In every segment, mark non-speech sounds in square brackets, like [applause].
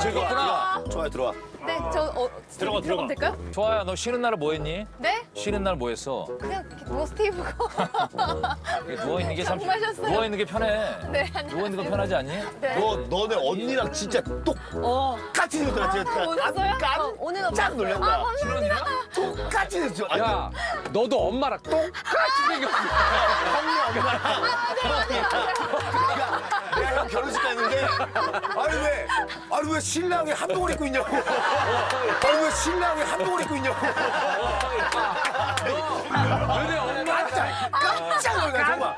즐겁구나. 좋아요 들어와. 네, 저 어, 들어가, 들어가. 될까요? 좋아요. 너 쉬는 날은 뭐 했니? 네? 쉬는 날 뭐 했어? 그냥 이렇게 누워 스티브고. 누워 있는 게참장 마셨어요. 누워 있는 게 편해. 네, 안녕하세요. 누워 있는 거 편하지 않니? 네. 너 너네 언니랑 진짜 어. 똑같이 생겼더라 아, 진짜. 오셨어요? 어, 오늘 깜짝 놀랐다. 아, 감사합니다. 똑같이 생겼어. 아니, 야, 너도 엄마랑 똑같이 생겼어. [laughs] 내가 아니 왜 아니 왜 신랑이 한복을 입고 있냐고. 아니 왜 신랑이 한복을 입고 있냐고. 너네 엄마 깜짝 놀라 정말.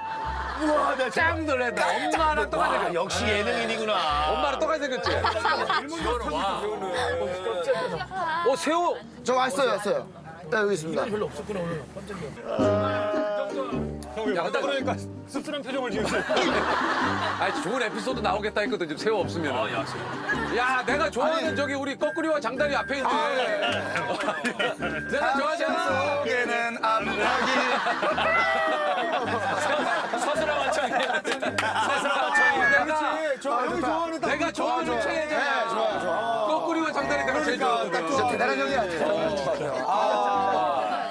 우와 나짱 놀랬다. 엄마랑 똑같이 와, 생겼어. 역시 예능인이구나. 엄마랑 똑같이 생겼지? 어 새우 저 왔어요, 왔어요. 네, 여기 있습니다. 야, 근데 그러니까 씁쓸한 표정을 지으세요. [laughs] 아니, 좋은 에피소드 나오겠다 했거든, 지금 새우 없으면. 야, 내가 좋아하는 저기 우리 거꾸리와 장다리 앞에 있네. 내가 좋아하잖아. 속에는 암탉이. 내가, 저 형이 좋아하는 딱 내가 좋아하는 좋아, 책이잖아. 네, 좋아요, 좋아. 거꾸리와 장다리 내가 제일 그러니까 딱 좋아하거든. 진짜 대단한 형이 아니에요.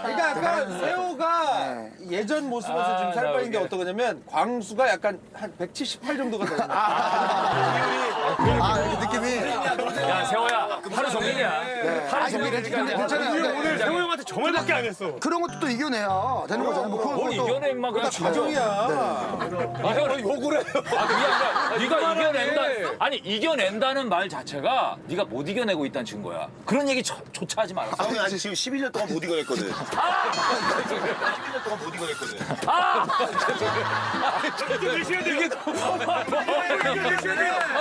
그러니까 약간 새우가 예전 모습에서 지금 살 빠진 게 어떤 거냐면 광수가 약간 한 178 정도가 되는 거야. 아, 이렇게 느낌이. 야 세호야 하루 종일이야. 아, 근데 괜찮아요. 오늘 세호 형한테 정말밖에 안 했어. 그런 것도 또 이겨내야 되는 거잖아요. 뭐 그건 뭘 또- 이겨내 임마 그냥 가정이야. 아, 형 욕을 해. 아, 아니라 네가 이겨낸다. 아니 이겨낸다는 말 자체가 네가 못 이겨내고 있다는 증거야. 그런 얘기 조, 조차 하지 말았어. 형이 아직 지금 11년 동안 못 이겨냈거든. 11년 동안 못 이겨냈거든. 드셔야 돼요. 이겨내! 이겨내! 재치 있